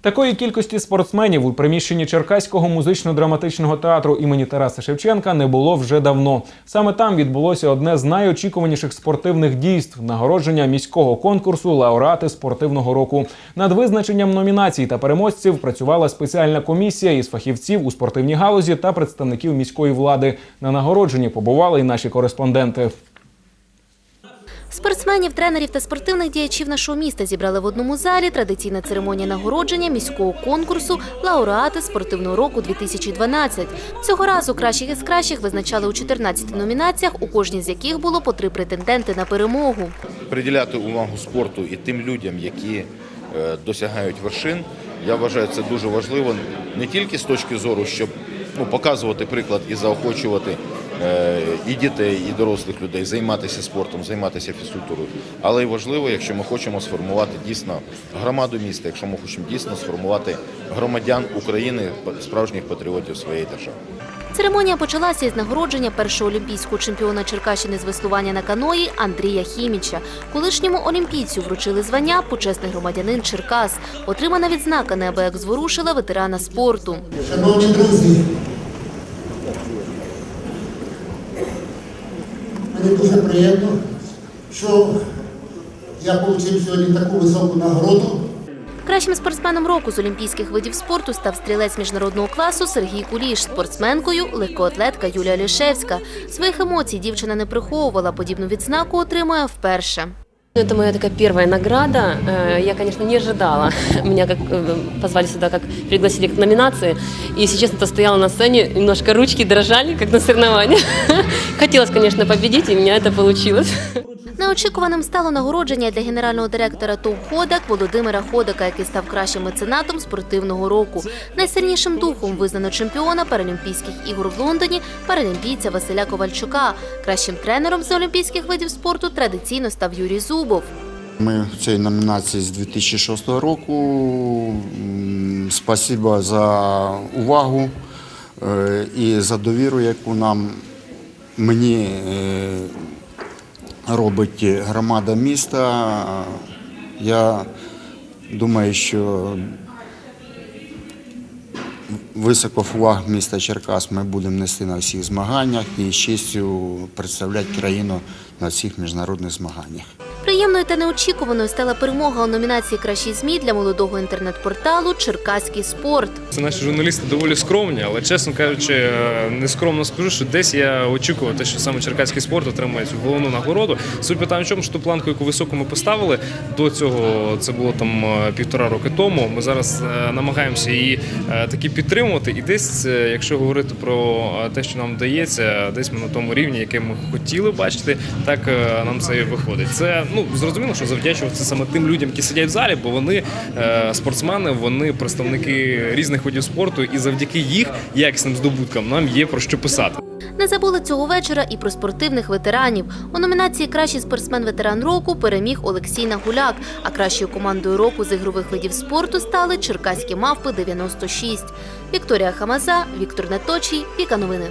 Такої кількості спортсменів у приміщенні Черкаського музично-драматичного театру імені Тараса Шевченка не було вже давно. Саме там відбулося одне з найочікуваніших спортивних дійств нагородження міського конкурсу лауреати спортивного року. Над визначенням номінацій та переможців працювала спеціальна комісія із фахівців у спортивній галузі та представників міської влади. На нагородженні побували й наші кореспонденти. Спортсменів, тренерів та спортивних діячів нашого міста зібрали в одному залі традиційна церемонія нагородження міського конкурсу лауреати спортивного року 2012. Цього разу кращих із кращих визначали у 14 номінаціях, у кожній з яких було по три претенденти на перемогу. приділяти увагу спорту і тим людям, які е, досягають вершин. Я вважаю, це дуже важливо не тільки з точки зору, щоб ну, показувати приклад і заохочувати і дітей, і дорослих людей займатися спортом, займатися фізкультурою. Але й важливо, якщо ми хочемо сформувати дійсно громаду міста, якщо ми хочемо дійсно сформувати громадян України, справжніх патріотів своєї держави. Церемонія почалася із нагородження першого олімпійського чемпіона Черкащини з веслування на каної Андрія Хіміча. Колишньому олімпійцю вручили звання почесний громадянин Черкас. Отримана відзнака неабияк зворушила ветерана спорту. Шановні друзі, мені дуже приємно, що я отримав сьогодні таку високу нагороду. Кращим спортсменом року з олімпійських видів спорту став стрілець міжнародного класу Сергій Куліш. Спортсменкою легкоатлетка Юлія Лішевська. Своїх емоцій дівчина не приховувала. Подібну відзнаку отримує вперше. Это моя такая первая награда. Э, Я, конечно, не ожидала. Меня как э, позвали сюда, как пригласили к номинации. И, если честно, то стояла на сцене, немножко ручки дрожали, как на соревнованиях. Хотелось, конечно, победить, и у меня это получилось. Неочікуваним стало нагородження для генерального директора ТОВ «Ходак» Володимира Ходака, який став кращим меценатом спортивного року. Найсильнішим духом визнано чемпіона Паралімпійських ігор в Лондоні, паралімпійця Василя Ковальчука. Кращим тренером з олімпійських видів спорту традиційно став Юрій Зубов. Ми в цій номінації з 2006 року. Спасибо за увагу е, і за довіру, яку нам мені е, робить громада міста. Я думаю, що високо флаг міста Черкас ми будемо нести на всіх змаганнях і з честю представляти країну на всіх міжнародних змаганнях. Приємною та неочікуваною стала перемога у номінації Кращий ЗМІ для молодого інтернет-порталу Черкаський спорт. Це наші журналісти доволі скромні, але чесно кажучи, е, нескромно скажу, що десь я очікував те, що саме черкаський спорт отримає цю головну нагороду. Суть питання в чому, що ту планку, яку високо ми поставили до цього, це було там е, півтора роки тому. Ми зараз е, намагаємося її таки підтримувати. І десь, якщо говорити про те, що нам вдається, десь ми на тому рівні, який ми хотіли бачити, так нам це і виходить. Це ну зрозуміло, що завдячувати це саме тим людям, які сидять в залі, бо вони е, спортсмени, вони представники різних видів спорту, і завдяки їх якісним здобуткам нам є про що писати. Не забули цього вечора і про спортивних ветеранів. У номінації Кращий спортсмен-ветеран року переміг Олексій Нагуляк. А кращою командою року з ігрових видів спорту стали Черкаські мавпи 96. Вікторія Хамаза, Віктор Неточій, Віка Новини.